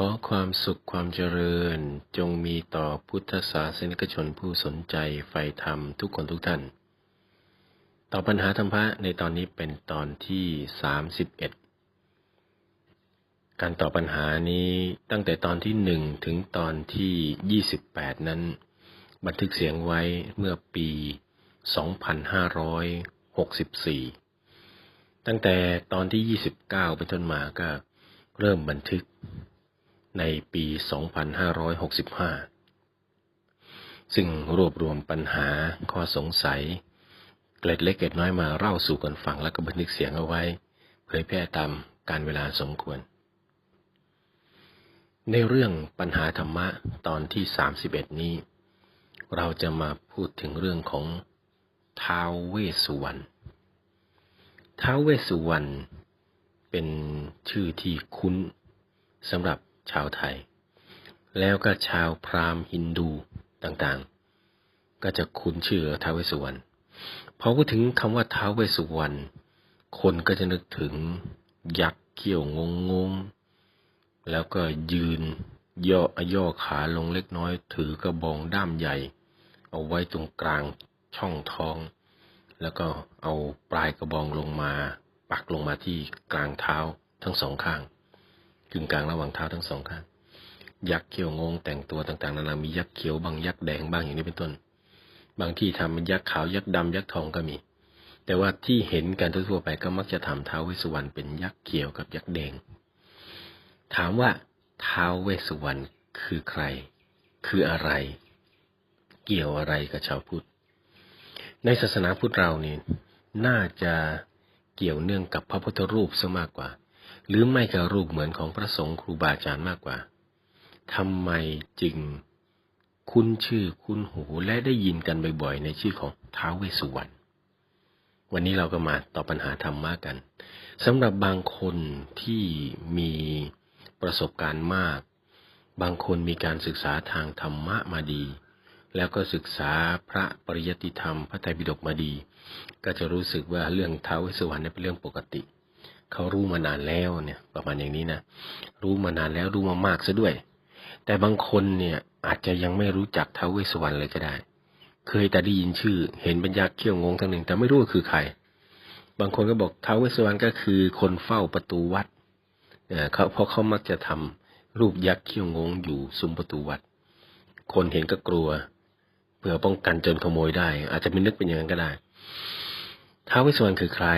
ขอความสุขความเจริญ จงมีต่อพุทธศาสนิกชนผู้สนใจใฝ่ธรรมทุกคนทุกท่าน ต่อปัญหาธรรมะในตอนนี้เป็นตอนที่สามสิบเอ็ดการตอบปัญหานี้ตั้งแต่ตอนที่หนึ่งถึงตอนที่ยี่สิบแปดนั้น บันทึกเสียงไว้เมื่อปีสองพันห้าร้อยหกสิบสี่ตั้งแต่ตอนที่ยี่สิบเก้าเป็นต้นมาก็เริ่มบันทึก ในปี 2565 ซึ่งรวบรวมปัญหาข้อสงสัย เกล็ดเล็กเกล็ดน้อยมาเล่าสู่กันฟังแล้วก็บันทึกเสียงเอาไว้ เผยแพร่ตามการเวลาสมควร ในเรื่องปัญหาธรรมะตอนที่ 31 นี้ เราจะมาพูดถึงเรื่องของท้าวเวสสุวรรณ ท้าวเวสสุวรรณเป็นชื่อที่คุ้นสำหรับ ชาวไทย แล้วก็ชาวพราหมณ์ฮินดูต่างๆ ก็จะคุ้นชื่อท้าวเวสสุวรรณพอพูดถึงคำว่าท้าวเวสสุวรรณคนก็จะนึกถึงยักษ์เขี้ยวงงงงแล้วก็ยืนย่อย่อขาลงเล็กน้อย ถือกระบองด้ามใหญ่ เอาไว้ตรงกลางช่องท้อง แล้วก็เอาปลายกระบองลงมา ปักลงมาที่กลางเท้าทั้งสองข้างึงกลางระหว่างเท้าทั้งสองข้าง ยักษ์เขียวงงแต่งตัวต่างๆ นานามียักษ์เขียวบางยักษ์แดงบางอย่างนี้เป็นต้น บางที่ทำเป็นยักษ์ขาวยักษ์ดำยักษ์ทองก็มี แต่ว่าที่เห็นกันทั่วไปก็มักจะทำท้าวเวสสุวรรณเป็นยักษ์เขียวกับยักษ์แดง ถามว่าท้าวเวสสุวรรณคือใคร คืออะไร เกี่ยวอะไรกับชาวพุทธ ในศาสนาพุทธเรานี่น่าจะเกี่ยวเนื่องกับพระพุทธรูปซะมากกว่า หรือไม่กับรูปเหมือนของพระสงฆ์ครูบาอาจารย์มากกว่าทำไมจึงคุ้นชื่อคุ้นหูและได้ยินกันบ่อยๆ ในชื่อของท้าวเวสสุวรรณวันนี้เราก็มาตอบปัญหาธรรมะกันสำหรับบางคนที่มีประสบการณ์มาก บางคนมีการศึกษาทางธรรมะมาดี แล้วก็ศึกษาพระปริยติธรรม พระไตรปิฎกมาดี ก็จะรู้สึกว่าเรื่องท้าวเวสสุวรรณเป็นเรื่องปกติ เขารู้มานานแล้วเนี่ย ประมาณอย่างนี้นะรู้มานานแล้วรู้มามากซะด้วย แต่บางคนเนี่ยอาจจะยังไม่รู้จักท้าวเวสสุวรรณเลยก็ได้ เคยแต่ได้ยินชื่อ เห็นเป็นยักษ์เขี้ยวงงทั้งหนึ่ง แต่ไม่รู้ว่าคือใคร บางคนก็บอกท้าวเวสสุวรรณก็คือคนเฝ้าประตูวัดเนี่ยเขาเพราะเขามักจะทำรูปยักษ์เขี้ยวงงอยู่ซุ้มประตูวัด คนเห็นก็กลัวเพื่อป้องกันจนขโมยได้ อาจจะไม่นึกเป็นอย่างนั้นก็ได้ท้าวเวสสุวรรณคือใคร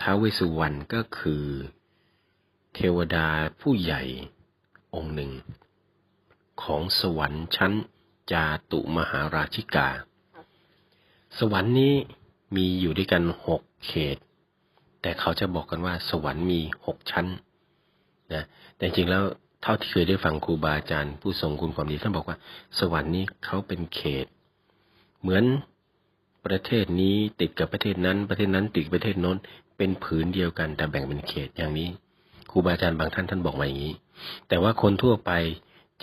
ท้าวเวสุวรรณก็คือ เทวดาผู้ใหญ่องค์หนึ่ง ของสวรรค์ชั้นจาตุมหาราชิกา สวรรค์นี้มีอยู่ด้วยกันหกเขต แต่เขาจะบอกกันว่า สวรรค์มีหกชั้นนะแต่จริงแล้วเท่าที่เคยได้ฟังครูบาอาจารย์ผู้ทรงคุณความดีท่านบอกว่า สวรรค์นี้เขาเป็นเขต เหมือนประเทศนี้ติดกับประเทศนั้น ประเทศนั้นติดประเทศโน้น เป็นผืนเดียวกันแต่แบ่งเป็นเขตอย่างนี้ครูบาอาจารย์บางท่านท่านบอกมาอย่างนี้ แต่ว่าคนทั่วไป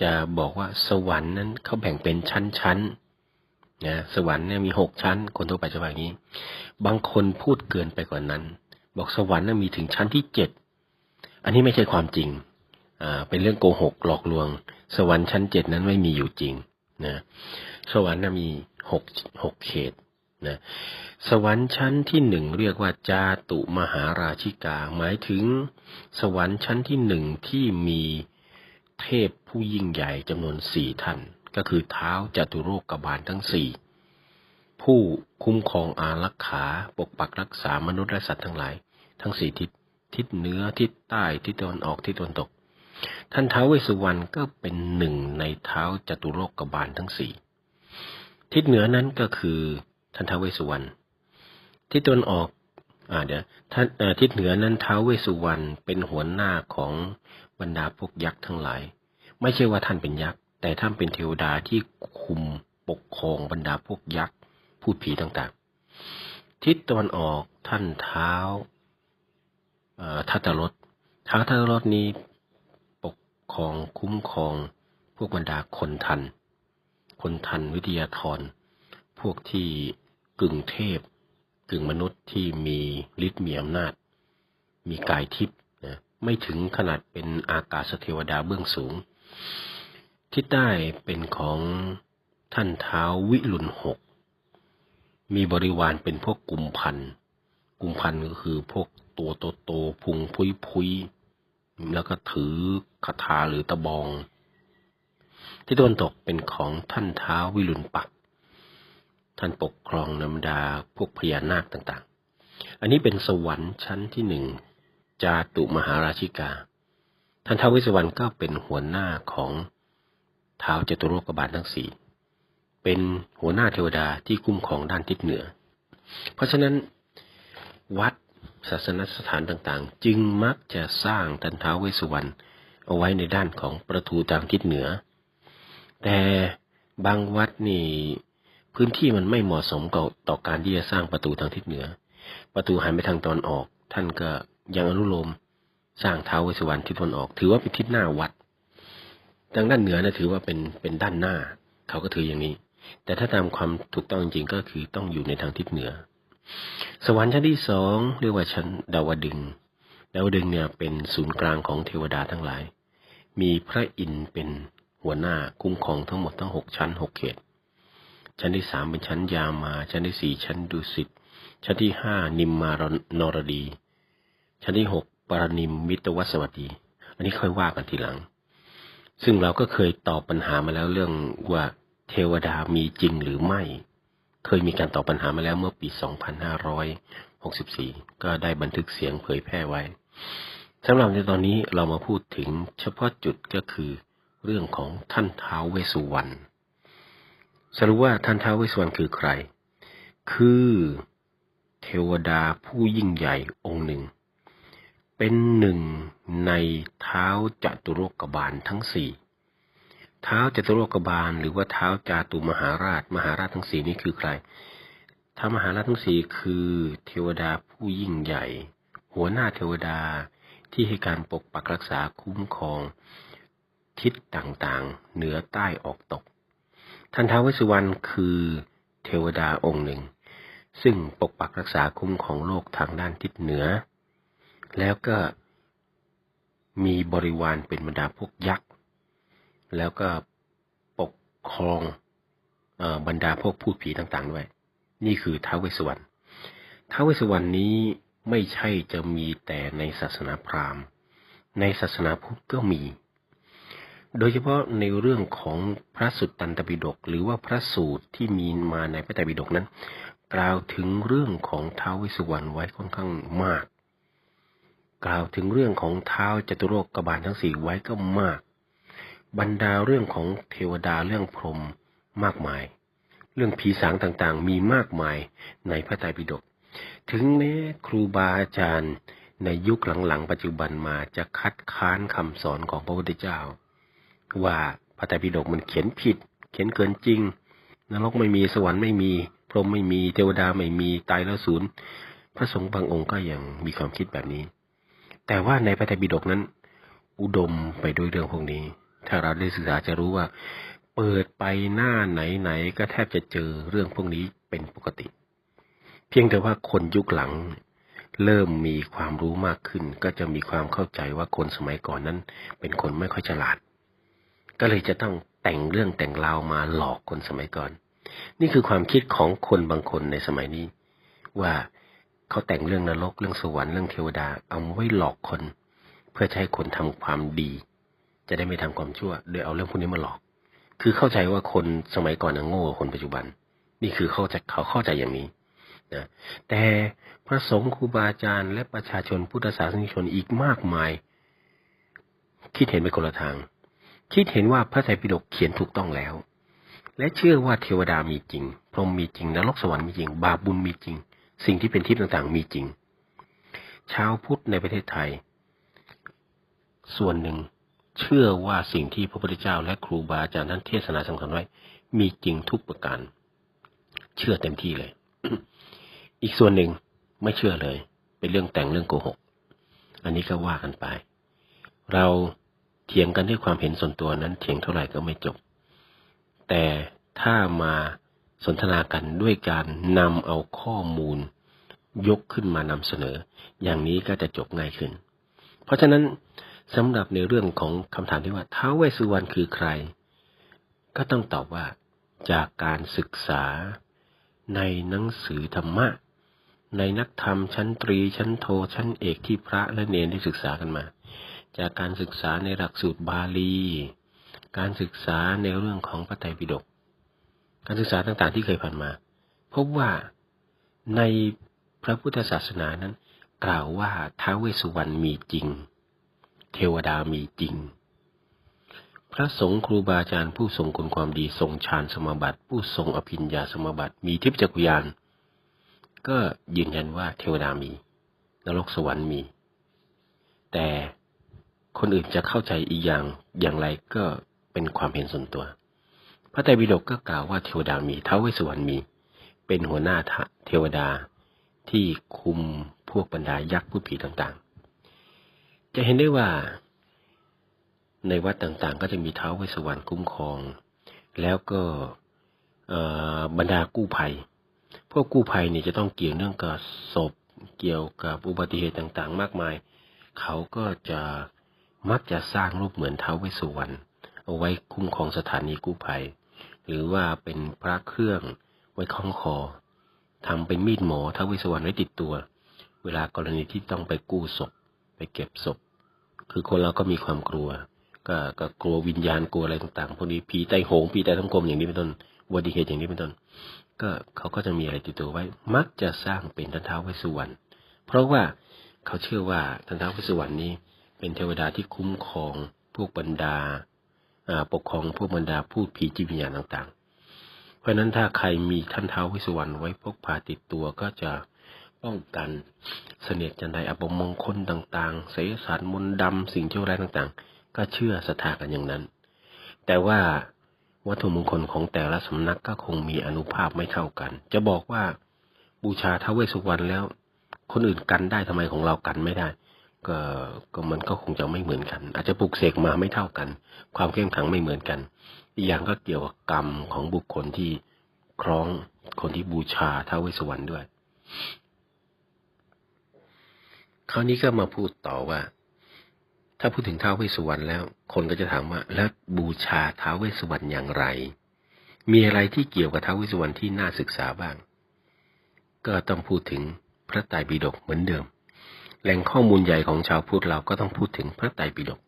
จะบอกว่าสวรรค์นั้นเขาแบ่งเป็นชั้นๆนะสวรรค์เนี่ยมีหกชั้น คนทั่วไปจะว่าอย่างนี้ บางคนพูดเกินไปกว่านั้น บอกสวรรค์นั้นมีถึงชั้นที่เจ็ดอันนี้ไม่ใช่ความจริงอ่าเป็นเรื่องโกหกหลอกลวง สวรรค์ชั้นเจ็ดนั้นไม่มีอยู่จริงนะสวรรค์นั้นมีหกหกเขต นะสวรรค์ชั้นที่หนึ่งเรียกว่าจาตุมหาราชิกา หมายถึง สวรรค์ชั้นที่หนึ่งที่มีเทพผู้ยิ่งใหญ่จำนวนสี่ท่าน ก็คือเท้าจตุโรกกบาลทั้งสี่ผู้คุ้มครองอารักขาปกปักรักษามนุษย์และสัตว์ทั้งหลาย ทั้งสี่ทิศทิศเหนือทิศใต้ทิศตะวันออกทิศตะวันตก ท่านเท้าเวสุวรรณก็เป็นหนึ่งในเท้าจตุโรกกบาลทั้งสี่ทิศเหนือนั้นก็คือ ท่านท้าวเวสุวรรณทิศตะวันออกอ่าเดี๋ยวท่านทิศเหนือนั้นท้าวเวสุวรรณเป็นหัวหน้าของบรรดาพวกยักษ์ทั้งหลาย ไม่ใช่ว่าท่านเป็นยักษ์ แต่ท่านเป็นเทวดาที่คุมปกครองบรรดาพวกยักษ์พูดผีต่างๆ ทิศตะวันออกท่านเท้าทัตรถท้าทัตรถนี้ปกครองคุ้มครองพวกบรรดาคนทัน คนทันวิทยาธรพวกที่ กึ่งเทพ กึ่งมนุษย์ที่มีฤทธิ์มีอำนาจ มีกายทิพย์นะไม่ถึงขนาดเป็นอากาศเทวดาเบื้องสูงทิศใต้เป็นของท่านเท้าวิลุนหก มีบริวารเป็นพวกกุมพันกุมพันก็คือพวกตัวโตโตพุงพุยพุยแล้วก็ถือคาถาหรือตะบอง ที่ตะวันตกเป็นของท่านเท้าวิลุนปัก ท่านปกครองนำดาพวกพญานาคต่างๆ อันนี้เป็นสวรรค์ชั้นที่หนึ่งจาตุมหาราชิกา ท่านท้าววิสวรรณก็เป็นหัวหน้าของเท้าจตุโลกบาลทั้งสี่ เป็นหัวหน้าเทวดาที่คุ้มครองด้านทิศเหนือ เพราะฉะนั้นวัดศาสนสถานต่างๆ จึงมักจะสร้างทันท้าวเวสสวรรณเอาไว้ในด้านของประตูทางทิศเหนือ แต่บางวัดนี่ พื้นที่มันไม่เหมาะสมกับต่อการที่จะสร้างประตูทางทิศเหนือ ประตูหันไปทางตอนออก ท่านก็ยังอนุโลมสร้างเท้าวเวสวรรณทิศตะวันออก ถือว่าเป็นทิศหน้าวัดทางด้านเหนือนะถือว่าเป็นเป็นด้านหน้า เขาก็ถืออย่างนี้ แต่ถ้าตามความถูกต้องจริงก็คือต้องอยู่ในทางทิศเหนือ สวรรค์ชั้นที่สองเรียกว่าชั้นดาวดึงดาวดึงเนี่ยเป็นศูนย์กลางของเทวดาทั้งหลาย มีพระอินทร์เป็นหัวหน้าคุ้มครองทั้งหมดทั้งหกชั้นหกเขต ชั้นที่สามเป็นชั้นยามา ชั้นที่สี่ชั้นดุสิต ชั้นที่ห้านิมมารนรดี ชั้นที่หกปรนิมมิตรวัสวัสดี อันนี้ค่อยว่ากันทีหลัง ซึ่งเราก็เคยตอบปัญหามาแล้วเรื่องว่าเทวดามีจริงหรือไม่ เคยมีการตอบปัญหามาแล้วเมื่อปี 2564 ก็ได้บันทึกเสียงเผยแพร่ไว้สำหรับในตอนนี้เรามาพูดถึงเฉพาะจุดก็คือเรื่องของท่านท้าวเวสุวรรณ สรุว่าท่านท้าวเวสุวรรณคือใคร คือเทวดาผู้ยิ่งใหญ่องค์หนึ่ง เป็นหนึ่งในเท้าจตุโลกบาลทั้งสี่เท้าจตุโลกบาล หรือว่าเท้าจาตุมหาราช มหาราชทั้งสี่นี้คือใครท้ามหาราชทั้งสี่คือเทวดาผู้ยิ่งใหญ่ หัวหน้าเทวดาที่ให้การปกปักรักษาคุ้มครอง ทิศต่างๆ เหนือใต้ออกตก ท่านท้าววสุวรรณคือเทวดาองค์หนึ่ง ซึ่งปกปักรักษาคุ้มของโลกทางด้านทิศเหนือ แล้วก็มีบริวารเป็นบรรดาพวกยักษ์ แล้วก็ปกครองบรรดาพวกพูดผีต่างๆด้วย นี่คือท้าวเวสสุวรรณท้าวเวสสุวรรณนี้ไม่ใช่จะมีแต่ในศาสนาพราหมณ์ ในศาสนาพุทธก็มี โดยเฉพาะในเรื่องของพระสุตตันตปิฎกหรือว่าพระสูตรที่มีมาในพระไตรปิฎกนั้น กล่าวถึงเรื่องของท้าวเวสสุวรรณไว้ค่อนข้างมาก กล่าวถึงเรื่องของเท้าจตุโลกกบาลทั้งสี่ไว้ก็มาก บรรดาเรื่องของเทวดาเรื่องพรหมมากมาย เรื่องผีสางต่างๆ มีมากมายในพระไตรปิฎกถึงแม้ครูบาอาจารย์ในยุคหลังๆ ปัจจุบันมาจะคัดค้านคำสอนของพระพุทธเจ้า ว่าพระไตรปิฎกมันเขียนผิด เขียนเกินจริงนรกไม่มีสวรรค์ไม่มี พรหมไม่มีเทวดาไม่มีตายแล้วศูนย์พระสงฆ์บางองค์ก็ยังมีความคิดแบบนี้ แต่ว่าในพระไตรปิฎกนั้น อุดมไปด้วยเรื่องพวกนี้ ถ้าเราได้ศึกษาจะรู้ว่า เปิดไปหน้าไหนๆก็แทบจะเจอเรื่องพวกนี้เป็นปกติ เพียงแต่ว่าคนยุคหลัง เริ่มมีความรู้มากขึ้น ก็จะมีความเข้าใจว่าคนสมัยก่อนนั้น เป็นคนไม่ค่อยฉลาด ก็เลยจะต้องแต่งเรื่องแต่งราวมาหลอกคนสมัยก่อน นี่คือความคิดของคนบางคนในสมัยนี้ ว่าเขาแต่งเรื่องนรกเรื่องสวรรค์เรื่องเทวดาเอาไว้หลอกคน เพื่อใช้คนทำความดี จะได้ไม่ทำความชั่ว โดยเอาเรื่องพวกนี้มาหลอก คือเข้าใจว่าคนสมัยก่อนโง่กว่าคนปัจจุบัน นี่คือเขาใจเขาเข้าใจอย่างนี้นะแต่พระสงฆ์ครูบาอาจารย์และประชาชนพุทธศาสนิกชนอีกมากมาย คิดเห็นไปคนละทาง คิดเห็นว่าพระไตรปิฎกเขียนถูกต้องแล้ว และเชื่อว่าเทวดามีจริง พรหมมีจริงนรกสวรรค์มีจริง บาปบุญมีจริง สิ่งที่เป็นทิพย์ต่างๆ มีจริง ชาวพุทธในประเทศไทย ส่วนหนึ่ง เชื่อว่าสิ่งที่พระพุทธเจ้าและครูบาอาจารย์ท่านเทศนาสำคัญไว้ มีจริงทุกประการ เชื่อเต็มที่เลย อีกส่วนหนึ่งไม่เชื่อเลย เป็นเรื่องแต่งเรื่องโกหก อันนี้ก็ว่ากันไป เรา เถียงกันด้วยความเห็นส่วนตัวนั้นเถียงเท่าไหร่ก็ไม่จบ แต่ถ้ามาสนทนากันด้วยการนำเอาข้อมูล ยกขึ้นมานำเสนอ อย่างนี้ก็จะจบง่ายขึ้น เพราะฉะนั้นสำหรับในเรื่องของคำถามที่ว่าท้าวเวสสุวรรณคือใคร ก็ต้องตอบว่าจากการศึกษาในหนังสือธรรมะ ในนักธรรมชั้นตรีชั้นโทชั้นเอกที่พระและเนรได้ศึกษากันมา จากการศึกษาในหลักสูตรบาลี การศึกษาในเรื่องของพระไตรปิฎก การศึกษาต่างๆที่เคยผ่านมา พบว่าในพระพุทธศาสนานั้น กล่าวว่าท้าวเวสสุวรรณมีจริง เทวดามีจริง พระสงฆ์ครูบาอาจารย์ผู้ทรงคุณความดีทรงฌานสมบัติ ผู้ทรงอภิญญาสมบัติ มีทิพยจักรยาน ก็ยืนยันว่าเทวดามี นรกสวรรค์มี แต่ คนอื่นจะเข้าใจอีกอย่างอย่างไรก็เป็นความเห็นส่วนตัว พระไตรปิฎกก็กล่าวว่าเทวดามีท้าวเวสสุวรรณมี เป็นหัวหน้าเทวดาที่คุมพวกบรรดายักษ์ผู้ผีต่างๆ จะเห็นได้ว่า ในวัดต่างๆ ก็จะมีเท้าเวสสวรรณคุ้มครอง แล้วก็บรรดากู้ภัย พวกกู้ภัยเนี่ยจะต้องเกี่ยวเนื่องกับศพ เกี่ยวกับอุบัติเหตุต่างๆ มากมาย เขาก็จะ มักจะสร้างรูปเหมือนเท้าเวสสุวรรณเอาไว้คุ้มครองสถานีกู้ภัย หรือว่าเป็นพระเครื่องไว้คล้องคอทำเป็นมีดหมอเท้าเวสสุวรรณไว้ติดตัว เวลากรณีที่ต้องไปกู้ศพ ไปเก็บศพ คือคนเราก็มีความกลัว ก็ก็กลัววิญญาณกลัวอะไรต่างๆพวกนี้ผีไตโหงผีไตทั้งกลมอย่างนี้เป็นต้นอุบัติเหตุอย่างนี้เป็นต้น ก็เขาก็จะมีอะไรติดตัวไว้ มักจะสร้างเป็นทันท้าวเวสุวรรณเพราะว่าเขาเชื่อว่าทันท้าวเวสสุวรรณนี้ เป็นเทวดาที่คุ้มครองพวกบรรดาปกครองพวกบรรดาพูดผีจิตวิญญาณต่าง ๆ เพราะฉะนั้นถ้าใครมีท่านเท้าวเวสสุวรรณไว้พกพาติดตัวก็จะป้องกันเสน่ห์จันไดอัปมงคลต่างๆเสสารมนต์ดำสิ่งเจ้าร้ายต่างๆ ก็เชื่อศรัทธากันอย่างนั้น แต่ว่าวัตถุมงคลของแต่ละสำนักก็คงมีอนุภาพไม่เท่ากัน จะบอกว่าบูชาท้าวเวสสุวรรณแล้ว คนอื่นกันได้ทำไมของเรากันไม่ได้ ก็ก็มันก็คงจะไม่เหมือนกัน อาจจะปลุกเสกมาไม่เท่ากัน ความเข้มขังไม่เหมือนกัน อีกอย่างก็เกี่ยวกับกรรมของบุคคลที่คล้องคนที่บูชาท้าวเวสสุวรรณด้วย คราวนี้ก็มาพูดต่อว่า ถ้าพูดถึงท้าวเวสสุวรรณแล้ว คนก็จะถามว่า แล้วบูชาท้าวเวสสุวรรณอย่างไร มีอะไรที่เกี่ยวกับท้าวเวสสุวรรณที่น่าศึกษาบ้าง ก็ต้องพูดถึงพระไตรปิฎกเหมือนเดิม แหล่งข้อมูลใหญ่ของชาวพุทธเราก็ต้องพูดถึงพระไตรปิฎก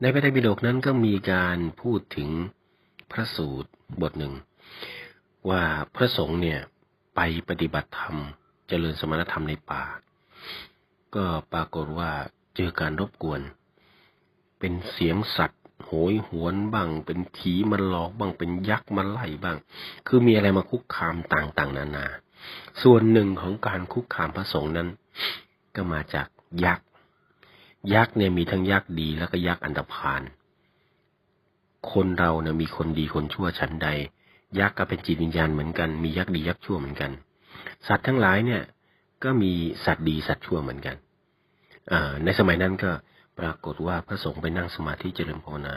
ในพระไตรปิฎกนั้นก็มีการพูดถึงพระสูตรบทหนึ่ง ว่าพระสงฆ์เนี่ยไปปฏิบัติธรรม เจริญสมณธรรมในป่า ก็ปรากฏว่าเจอการรบกวน เป็นเสียงสัตว์โหยหวนบ้าง เป็นผีมันหลอกบ้างเป็นยักษ์มันไล่บ้าง คือมีอะไรมาคุกคามต่างๆ นานา ส่วนหนึ่งของการคุกคามพระสงฆ์นั้น ก็มาจากยักษ์ ยักษ์เนี่ยมีทั้งยักษ์ดีแล้วก็ยักษ์อันตรพาน คนเราเนี่ยมีคนดีคนชั่วชั้นใด ยักษ์ก็เป็นจิตวิญญาณเหมือนกัน มียักษ์ดียักษ์ชั่วเหมือนกัน สัตว์ทั้งหลายเนี่ย ก็มีสัตว์ดีสัตว์ชั่วเหมือนกันในสมัยนั้นก็ปรากฏว่าพระสงฆ์ไปนั่งสมาธิเจริญภาวนา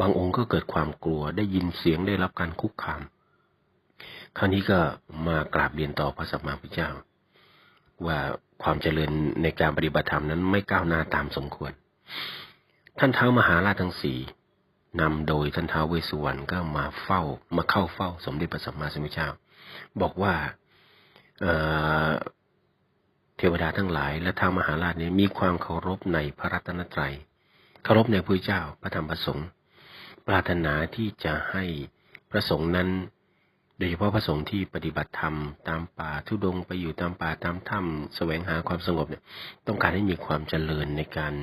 บางองค์ก็เกิดความกลัวได้ยินเสียงได้รับการคุกคาม คราวนี้ก็มากราบเรียนต่อพระสัมมาสัมพุทธเจ้าว่า ความเจริญในการปฏิบัติธรรมนั้นไม่ก้าวหน้าตามสมควร ท่านเท้ามหาราชทั้งสี่นำโดยท่านเท้าเวสุวรรณก็มาเฝ้ามาเข้าเฝ้าสมเด็จพระสัมมาสัมพุทธเจ้า บอกว่าเทวดาทั้งหลาย และท้ามหาราชนี้มีความเคารพในพระรัตนตรัย เคารพในพระเจ้าพระธรรมพระสงฆ์ปรารถนาที่จะให้พระสงฆ์นั้น โดยเฉพาะพระสงฆ์ที่ปฏิบัติธรรมตามป่าทุดงไปอยู่ตามป่าตามถ้ำแสวงหาความสงบเนี่ยต้องการให้มีความเจริญในการ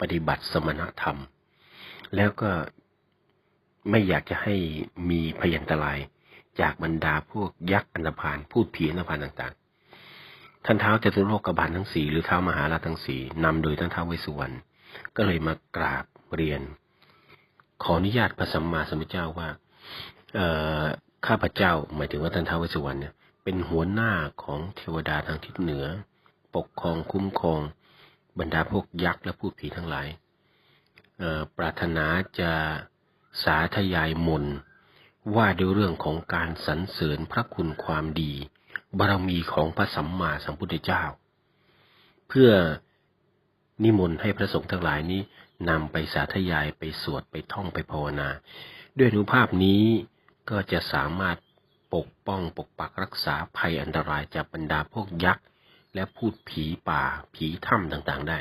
ปฏิบัติสมณธรรม แล้วก็ไม่อยากจะให้มีพยันตรายจากบรรดาพวกยักษ์อันธพาลพูดผีอันธพาลต่างๆ ท่านเท้าจตุโลกบาลทั้งสี่หรือเท้ามหาราชทั้งสี่นำโดยท่านเท้าเวสุวรรณก็เลยมากราบเรียน ขออนุญาตพระสัมมาสัมพุทธเจ้าว่า เข้าพเจ้าหมายถึงว่าท่านเท้าเวสุวรรณเนี่ยเป็นหัวหน้าของเทวดาทางทิศเหนือ ปกครองคุ้มครอง บรรดาพวกยักษ์และผู้ผีทั้งหลายปรารถนาจะสาธยายมนว่าด้วยเรื่องของการสรรเสริญพระคุณความดี บารมีของพระสัมมาสัมพุทธเจ้า เพื่อนิมนต์ให้พระสงฆ์ทั้งหลายนี้นำไปสาธยายไปสวดไปท่องไปภาวนา ด้วยอนุภาพนี้ ก็จะสามารถปกป้องปกปักรักษาภัยอันตรายจากบรรดาพวกยักษ์ และพูดผีป่าผีถ้ำต่างๆ ได้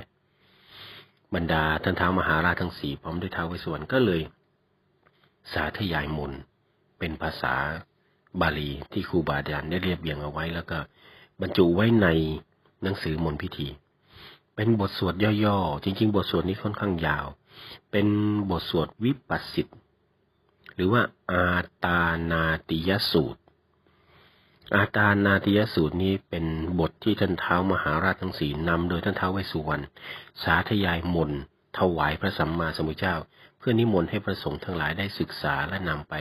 บรรดาท่านท้ามหาราชทั้งสี่พร้อมด้วยท้าวเวสสวรรณก็เลย สาธยายมนต์เป็นภาษาบาลีที่ครูบาอาจารย์ได้เรียบเรียงเอาไว้ แล้วก็บรรจุไว้ในหนังสือมนต์พิธี เป็นบทสวดย่อๆ จริง ๆ บทสวดนี้ค่อนข้างยาว เป็นบทสวดวิปัสสิต หรือว่าอาตานาติยสูตร อาตานาติยสูตรนี้เป็นบทที่ท่านเท้ามหาราชทั้งสี่นำโดยท่านเท้าวเวสุวรรณสาธยายมนถวายพระสัมมาสัมพุทธเจ้า เพื่อนิมนต์ให้พระสงฆ์ทั้งหลายได้ศึกษาและนำไป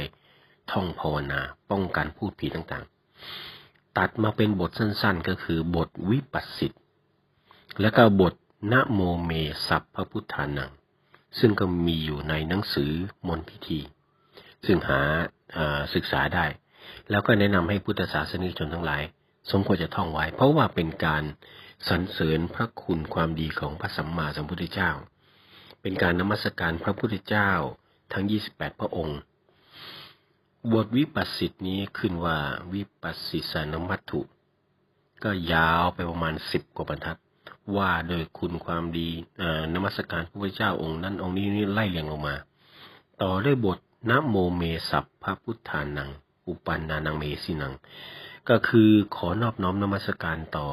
ท่องภาวนา ป้องกันพูดผีต่างๆ ตัดมาเป็นบทสั้นๆ ก็คือบทวิปัสสิตแล้วก็บทนะโมเมสัพพพุทธานัง ซึ่งก็มีอยู่ในหนังสือมนพิธี ซึ่งหาศึกษาได้ แล้วก็แนะนำให้พุทธศาสนิกชนทั้งหลาย สมควรจะท่องไว้ เพราะว่าเป็นการสรรเสริญพระคุณความดีของพระสัมมาสัมพุทธเจ้า เป็นการนมัสการพระพุทธเจ้าทั้ง 28 พระองค์ บทวิปัสสิตนี้ขึ้นว่าวิปัสสิสานมัตถุ ก็ยาวไปประมาณสิบกว่าบรรทัด ว่าโดยคุณความดีนมัสการพระพุทธเจ้าองค์นั้นองค์นี้นี่ไล่เรียงลงมา ต่อด้วยบท นะโมเมสัพพระพุทธานัง อุปันนานังเมสินัง ก็คือขอนอบน้อมนมัสการต่อ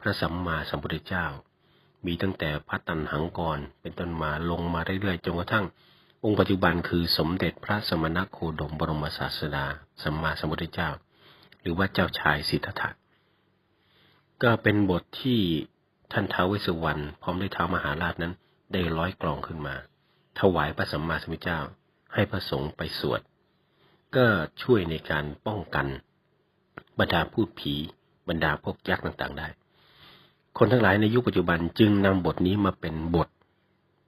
พระสัมมาสัมพุทธเจ้า มีตั้งแต่พระตันหังกรเป็นต้นมาลงมาเรื่อยๆจนกระทั่ง องค์ปัจจุบันคือสมเด็จพระสมณโคดมบรมศาสดาสัมมาสัมพุทธเจ้า หรือว่าเจ้าชายสิทธัตถะก็เป็นบทที่ท่านท้าวเวสสุวรรณพร้อมด้วยท้าวมหาราชนั้น ได้ร้อยกลองขึ้นมา ถวายพระสัมมาสัมพุทธเจ้า ให้พระสงฆ์ไปสวด ก็ช่วยในการป้องกัน บรรดาพูดผี บรรดาพวกยักษ์ต่างๆได้ คนทั้งหลายในยุคปัจจุบันจึงนำบทนี้มาเป็นบท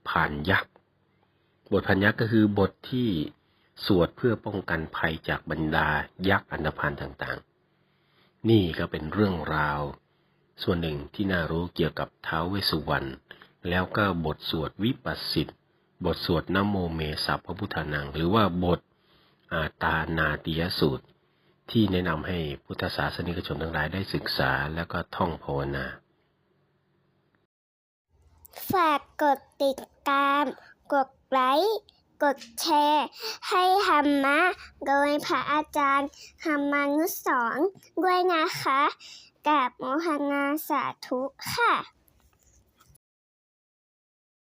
ผ่านยักษ์ บทพันยักษ์ก็คือบทที่สวดเพื่อป้องกันภัยจากบรรดายักษ์อันธพาลต่างๆ นี่ก็เป็นเรื่องราว ส่วนหนึ่งที่น่ารู้เกี่ยวกับท้าวเวสสุวรรณแล้วก็บทสวดวิปัสสิต บทสวดนโมเมสัพพพุทธานัง หรือว่าบทอาตานาติยสูตร ที่แนะนำให้พุทธศาสนิกชนทั้งหลายได้ศึกษาแล้วก็ท่องภาวนา ฝากกดติดตาม กดไลค์กดแชร์ ให้ธรรมะ โดยพระอาจารย์ธรรมานุสรณ์ด้วยนะคะกับโมหนาสาธุค่ะ